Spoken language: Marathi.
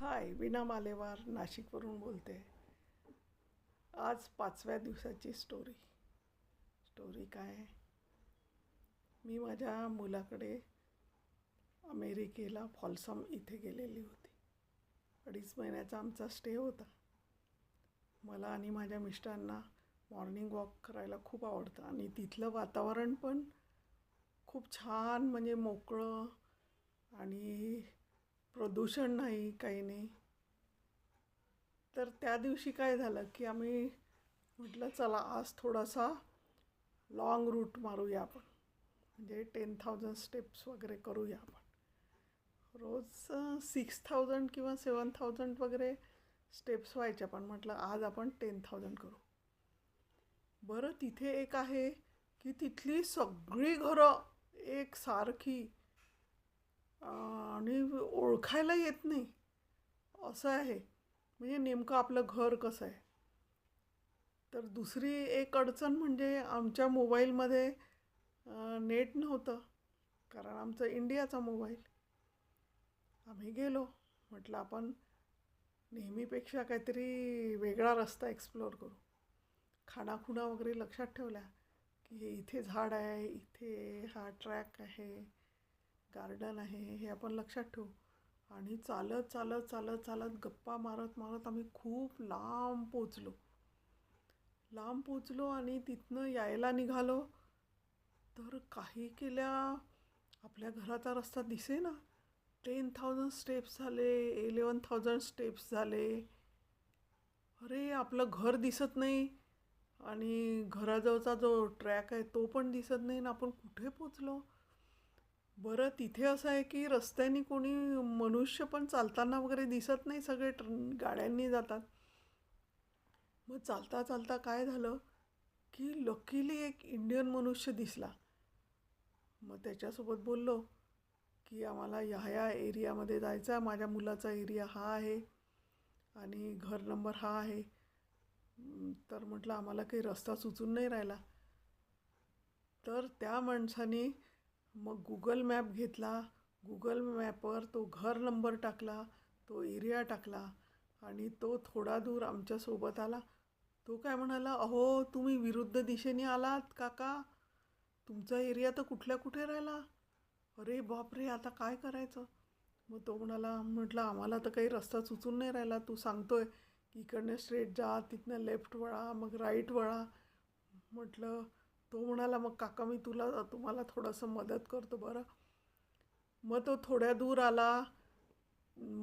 हाय विना मालेवार नाशिकवरून बोलते. आज पाचव्या दिवसाची स्टोरी स्टोरी काय? मी माझ्या मुलाकडे अमेरिकेला फॉल्सम इथे गेलेली होती. अडीच महिन्याचा आमचा स्टे होता. मला आणि माझ्या मिस्टरांना मॉर्निंग वॉक करायला खूप आवडतं आणि तिथलं वातावरण पण खूप छान म्हणजे मोकळं आणि प्रदूषण नाही काही नाही. तर त्या दिवशी काय झालं की आम्ही म्हटलं चला आज थोडासा लाँग रूट मारूया आपण. म्हणजे टेन थाउजंड स्टेप्स वगैरे करूया आपण. रोज सिक्स थाउजंड किंवा सेवन थाउजंड वगैरे स्टेप्स व्हायच्या पण म्हटलं आज आपण टेन थाउजंड करू. बरं तिथे एक आहे की तिथली सगळी घरं एक सारखी आणि ओळखायला येत नाही. असं आहे. म्हणजे नेमकं आपलं घर कसं आहे? तर दुसरी एक अडचण म्हणजे आमच्या मोबाईलमध्ये नेट नव्हतं. कारण आमचं इंडियाचा मोबाईल. आम्ही गेलो. म्हटलं आपण नेहमीपेक्षा काहीतरी वेगळा रस्ता एक्सप्लोअर करू. खाणाखुणा वगैरे लक्षात ठेवल्या की इथे झाड आहे इथे हा ट्रॅक आहे. गार्डन आहे हे आपण लक्षात ठेवू. आणि चालत चालत चालत चालत गप्पा मारत मारत आम्ही खूप लांब पोचलो लांब पोचलो आणि तिथनं यायला निघालो. तर काही केल्या आपल्या घराचा रस्ता दिसे ना टेन थाउजंड स्टेप्स झाले इलेवन थाउजंड स्टेप्स झाले. अरे आपलं घर दिसत नाही. आणि घराजवळचा जो ट्रॅक आहे तो पण दिसत नाही ना आपण कुठे पोचलो बरं तिथे असं आहे की रस्त्याने कोणी मनुष्य पण चालताना वगैरे दिसत नाही सगळे ट्र गाड्यांनी जातात? मग चालता चालता काय झालं की लकीली एक इंडियन मनुष्य दिसला. मग त्याच्यासोबत बोललो की आम्हाला ह्या ह्या एरियामध्ये जायचं आहे माझ्या मुलाचा एरिया हा आहे आणि घर नंबर हा आहे. तर म्हटलं आम्हाला काही रस्ता सुचून नाही राहिला. तर त्या माणसाने मग गुगल मॅप घेतला. गुगल मॅपवर तो घर नंबर टाकला तो एरिया टाकला आणि तो थोडा दूर आमच्यासोबत आला. तो काय म्हणाला अहो तुम्ही विरुद्ध दिशेने आलात काका. तुमचा एरिया तर कुठल्या कुठे राहिला? अरे बापरे आता काय करायचं? मग तो म्हणाला म्हटलं आम्हाला तर काही रस्ता सुचून नाही राहिला. तू सांगतोय की इकडनं स्ट्रेट जा तिथनं लेफ्ट वळा मग राईट वळा. म्हटलं तो म्हणाला मग काका मी तुला तुम्हाला थोडंसं मदत करतो बरं. मग तो थोड्या दूर आला.